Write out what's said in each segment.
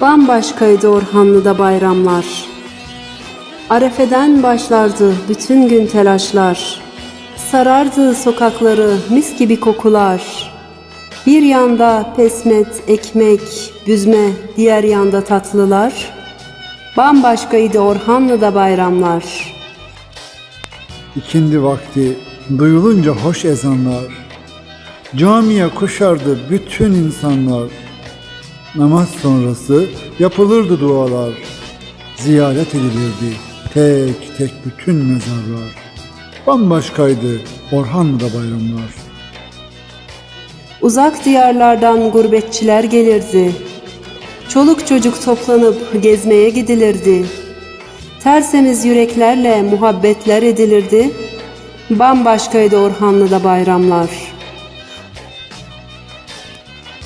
Bambaşkaydı Orhanlı'da bayramlar. Arefeden başlardı bütün gün telaşlar. Sarardı sokakları mis gibi kokular. Bir yanda pesmet, ekmek, büzme, diğer yanda tatlılar. Bambaşkaydı Orhanlı'da bayramlar. İkindi vakti duyulunca hoş ezanlar. Camiye koşardı bütün insanlar. Namaz sonrası yapılırdı dualar. Ziyaret edilirdi tek tek bütün mezarlar. Bambaşkaydı Orhanlı'da bayramlar. Uzak diyarlardan gurbetçiler gelirdi. Çoluk çocuk toplanıp gezmeye gidilirdi. Tersemiz yüreklerle muhabbetler edilirdi. Bambaşkaydı Orhanlı'da bayramlar.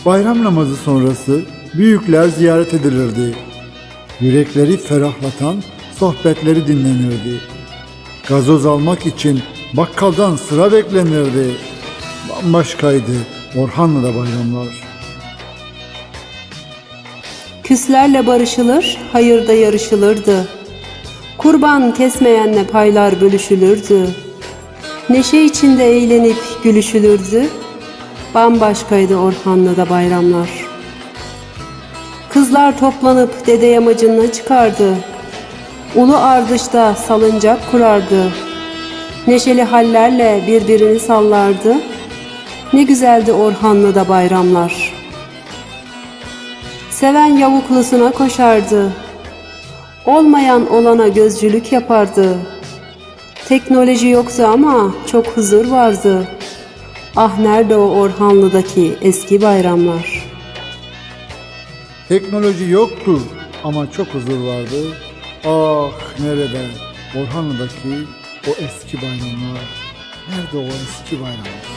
Bayram namazı sonrası büyükler ziyaret edilirdi. Yürekleri ferahlatan sohbetleri dinlenirdi. Gazoz almak için bakkaldan sıra beklenirdi. Bambaşkaydı Orhanlı'da bayramlar. Küslerle barışılır, hayırda yarışılırdı. Kurban kesmeyenle paylar bölüşülürdü. Neşe içinde eğlenip gülüşülürdü. Bambaşkaydı Orhanlı'da bayramlar. Kızlar toplanıp dede yamacına çıkardı. Ulu ardışta salıncak kurardı. Neşeli hallerle birbirini sallardı. Ne güzeldi Orhanlı'da bayramlar. Seven yavuklusuna koşardı. Olmayan olana gözcülük yapardı. Teknoloji yoktu ama çok huzur vardı. Ah nerede o Orhanlı'daki eski bayramlar. Teknoloji yoktu ama çok huzur vardı. Ah nerede Orhanlı'daki o eski bayramlar? Nerede o eski bayramlar?